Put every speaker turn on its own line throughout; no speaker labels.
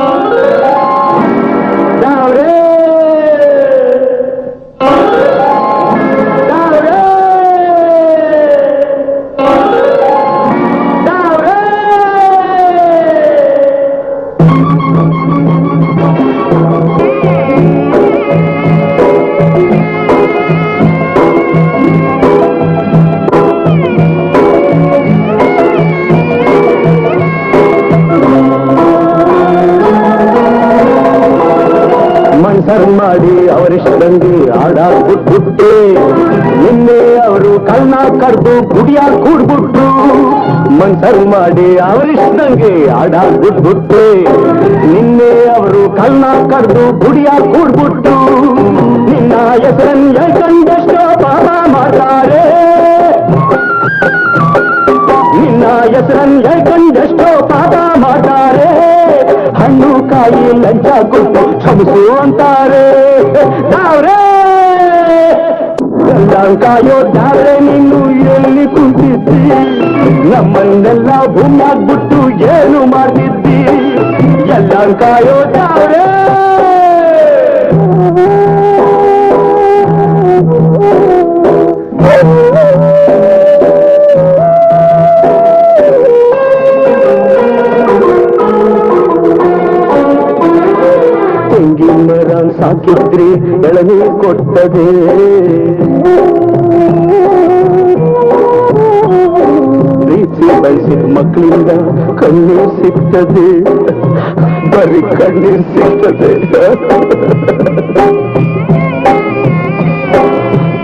Oh, ಮಾಡಿ ಅವರಿಷ್ಟಂಗೆ ಬಿಟ್ಬಿಟ್ಟೆ ನಿನ್ನೆ ಅವರು ಕಣ್ಣ ಕಡ್ದು ಗುಡಿಯ ಕೂಡ್ಬಿಟ್ರು. ಮನ್ಸರ್ ಮಾಡಿ ಅವರಿಷ್ಟಂಗೆ ಆಡಾಕ್ ಬಿಟ್ಬಿಟ್ಟೆ ನಿನ್ನೆ ಅವರು ಕಣ್ಣ ಕಡ್ದು ಗುಡಿಯ ಕೂಡ್ಬಿಟ್ರು. ನಿನ್ನ ಹೆಸರನ್ನ ಹೇಳ್ಕೊಂಡೆಷ್ಟೋ ಪಾಪ ಮಾಡ್ತಾರೆ. ನಿನ್ನ ಹೆಸರನ್ನ ಹೇಳ್ಕೊಂಡೆಷ್ಟೋ ಪಾಪ ಮಾಡ್ತಾರೆ ಹಣ್ಣು ಕಾಯಿ ಲಂಚ ಕೊಟ್ಟು ಕ್ಷಮಿಸು ಅಂತಾರೆ. ದಾವ್ರೆ ಕಾಯೋ ದಾವ್ರೆ ನೀನು ಎಲ್ಲಿ ಕುಂತಿದ್ದಿ? ನಮ್ಮನ್ನೆಲ್ಲ ಭೂಮಿ ಆಗ್ಬಿಟ್ಟು ಏನು ಮಾಡ್ತಿದ್ದಿ? ಎಲ್ಲ ಕಾಯೋ ಸಾಕಿದ್ರಿ, ಎಳನೀ ಕೊಟ್ಟದೆ. ಪ್ರೀತಿ ಬಯಸಿದ ಮಕ್ಕಳಿಂದ ಕಣ್ಣೀರ್ ಸಿಗ್ತದೆ. ಬರೀ ಕಣ್ಣೀರ್ ಸಿಗ್ತದೆ.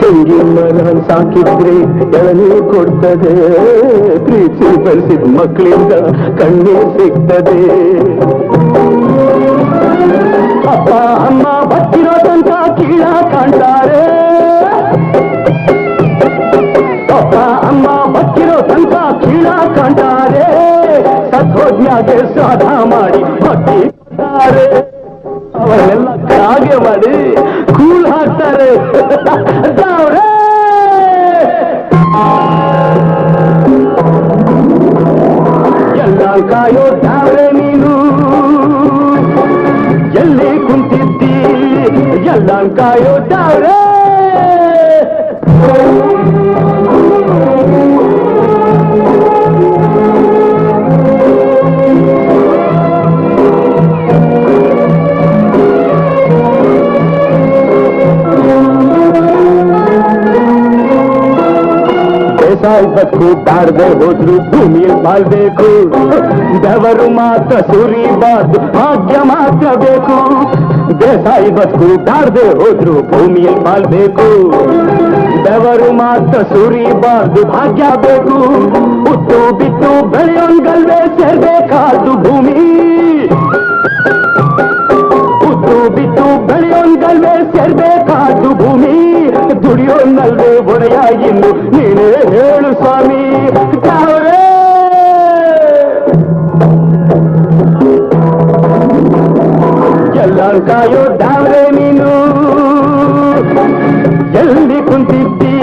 ತಂಗಿ ಮರ ಸಾಕಿದ್ರೆ, ಎಳನಿ ಕೊಡ್ತದೆ ಪ್ರೀತಿ ಬಯಸಿದ ಮಕ್ಕಳಿಂದ ಕಣ್ಣೀರ್ ಸಿಗ್ತದೆ. ಅಪ್ಪ ಅಮ್ಮ ಬಚ್ಚಿರೋ ತನಕ ಕೀಳ ಕಾಣ್ತಾರೆ ಅಪ್ಪ ಅಮ್ಮ ಬಚ್ಚಿರೋ ತನಕ ಕೀಳ ಕಾಣ್ತಾರೆ ಸತ್ವಜ್ಞಾಗೆ ಸಾಧ ಮಾಡಿ ಭಕ್ತಿ ಕೊಡ್ತಾರೆ ಅವರೆಲ್ಲ ಕಾಗೆ ಮಾಡಿ ಕೂಳ್ ಹಾಕ್ತಾರೆ ದಾವ್ರೇ! ಎಲ್ಲ ಕಾಯೋ ದಾವ್ರೆ ಎಲ್ಲ ಕಾಯೋ ದಾವ್ರೆ ಬೇಸಾಯ ಬದುಕು ಬಾಡದೆ ಹೋದ್ರು ಭೂಮಿಯಲ್ಲಿ ಬಾಳ್ಬೇಕು ಬೆವರು ಮಾತ್ರ ಸುರಿಬಾರ್ದು ಭಾಗ್ಯ ಮಾತ್ರ ಬೇಕು ಬೇಸಾಯ ಬದುಕು ಬಾಡದೆ ಹೋದ್ರು ಭೂಮಿಯಲ್ಲಿ ಬಾಳ್ಬೇಕು ಬೆವರು ಮಾತ್ರ ಸುರಿಬಾರ್ದು ಭಾಗ್ಯ ಬೇಕು ಹುಟ್ಟು ಬಿಟ್ಟು ಬೆಳೆಯೋನ್ಗಲ್ವೇ ಸೇರ್ಬೇಕಾದ್ದು ಭೂಮಿ ಹುಟ್ಟು ಬಿಟ್ಟು ಬೆಳೆಯೋನ್ಗಲ್ವೇ ಸೇರ್ಬೇಕಾದ್ದು ಭೂಮಿ ದುಡಿಯೋನಲ್ವೇ ಕಾಯೋ ದಾವ್ರೆ ನೀನು? ಎಲ್ಲಿ ಕುಂತಿದ್ದಿ?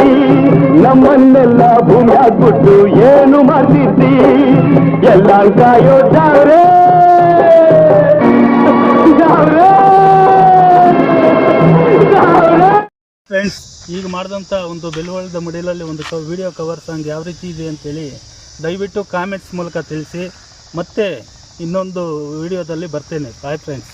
ನಮ್ಮನ್ನೆಲ್ಲ ಭೂಮಿ ಆಗ್ಬಿಟ್ಟು ಏನು ಮಾಡ್ತಿದ್ದಿ? ಎಲ್ಲ ಕಾಯೋ ದಾವ್ರೆ
ಫ್ರೆಂಡ್ಸ್ ಈಗ ಮಾಡಿದಂಥ ಒಂದು ಬೆಲ್ವಳದ ಮಡಿಲಲ್ಲಿ ಒಂದು ಕ ವಿಡಿಯೋ ಕವರ್ ಸಾಂಗ್ ಯಾವ ರೀತಿ ಇದೆ ಅಂತೇಳಿ ದಯವಿಟ್ಟು ಕಾಮೆಂಟ್ಸ್ ಮೂಲಕ ತಿಳಿಸಿ. ಮತ್ತೆ ಇನ್ನೊಂದು ವಿಡಿಯೋದಲ್ಲಿ ಬರ್ತೇನೆ. Bye friends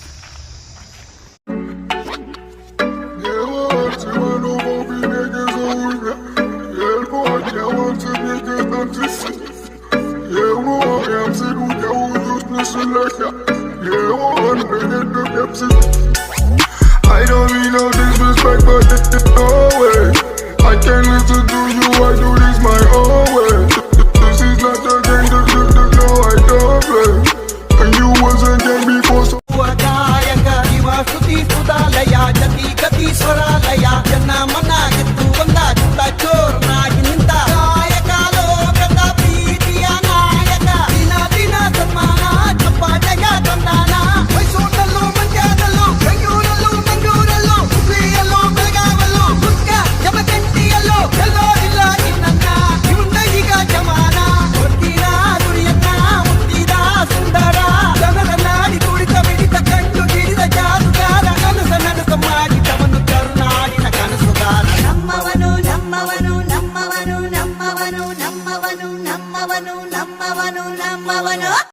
I don't mean no disrespect, but is no way. I can't listen to you, I do this my own